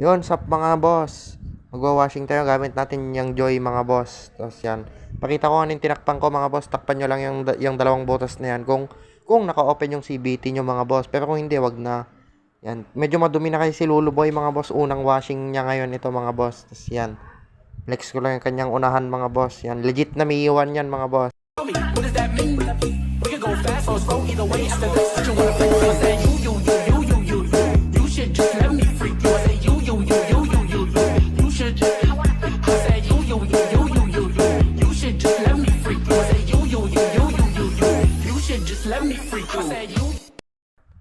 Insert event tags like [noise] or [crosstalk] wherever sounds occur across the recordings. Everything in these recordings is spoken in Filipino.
Yun, sap mga boss. Magwa-washing tayo gamit natin yung Joy mga boss. Tapos yan. Pakita ko ano yung tinakpan ko mga boss. Takpan nyo lang yung, yung dalawang butas na yan. Kung, kung naka-open yung CBT nyo mga boss. Pero kung hindi, wag na. Yan. Medyo madumi na kasi si Luluboy mga boss. Unang washing niya ngayon ito mga boss. Tapos yan. Flex ko lang yung kanyang unahan mga boss. Yan. Legit na may iwan yan mga boss. What does that mean? We can go fast or slow, either way. After this, what you wanna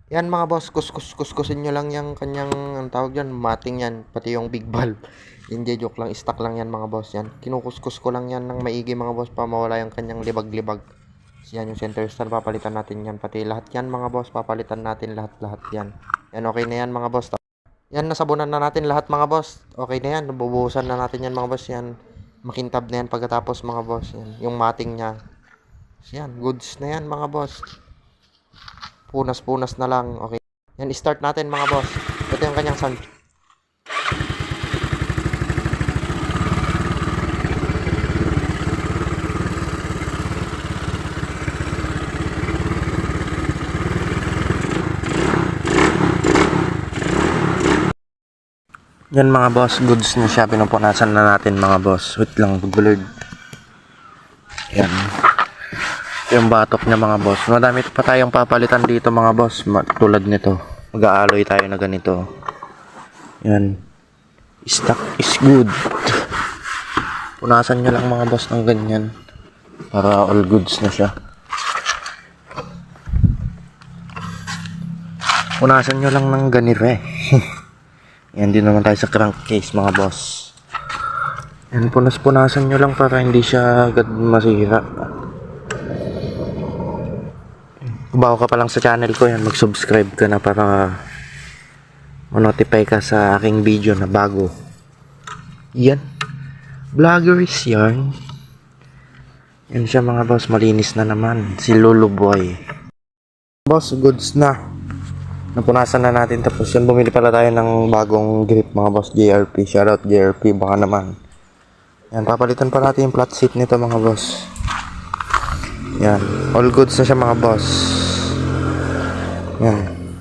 Yan mga boss, kuskus kuskusin nyo lang yung kanyang, ang tawag dyan, mating yan, pati yung big valve. [laughs] Hindi joke lang, stock lang yan mga boss yan. Kinukuskus ko lang yan ng maigi mga boss pa mawala yung kanyang libag-libag. Yan yung center stand, papalitan natin yan. Pati lahat yan mga boss, papalitan natin lahat-lahat yan. Yan, okay na yan mga boss. Yan, nasabunan na natin lahat mga boss. Okay na yan, nabubuhusan na natin yan mga boss. Yan, makintab na yan pagkatapos mga boss. Yan, yung mating niya. Yan, goods na yan mga boss punas-punas na lang. Okay. Yan, start natin mga boss. Ito yung kanyang sound. Yan mga boss, goods na siya. Pinupunasan na natin mga boss. Wait lang, blurred. Yan yung batok niya mga boss. Madami pa tayong papalitan dito mga boss. Tulad nito. Mag-aaloy tayo na ganito. Yan. Stock is good. Punasan niya lang mga boss ng ganyan. Para all goods na siya. Punasan nyo lang ng ganire. [laughs] Yan din naman tayo sa crankcase mga boss. Yan, punas-punasan nyo lang para hindi siya agad masira. Kung bago ka pa lang sa channel ko yan, mag-subscribe ka na para ma-notify ka sa aking video na bago. Yan. Vloggers yan. Yan siya mga boss, malinis na naman. Si Lulu Boy. Boss, goods na. Napunasan na natin tapos yan bumili pala tayo ng bagong grip mga boss JRP. Shoutout JRP baka naman. Yan, papalitan pa natin yung flat seat nito mga boss. Yan. All goods na siya mga boss. Yan.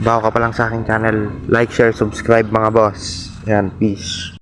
Bago ka pa lang sa aking channel, like, share, subscribe mga boss. Yan, peace.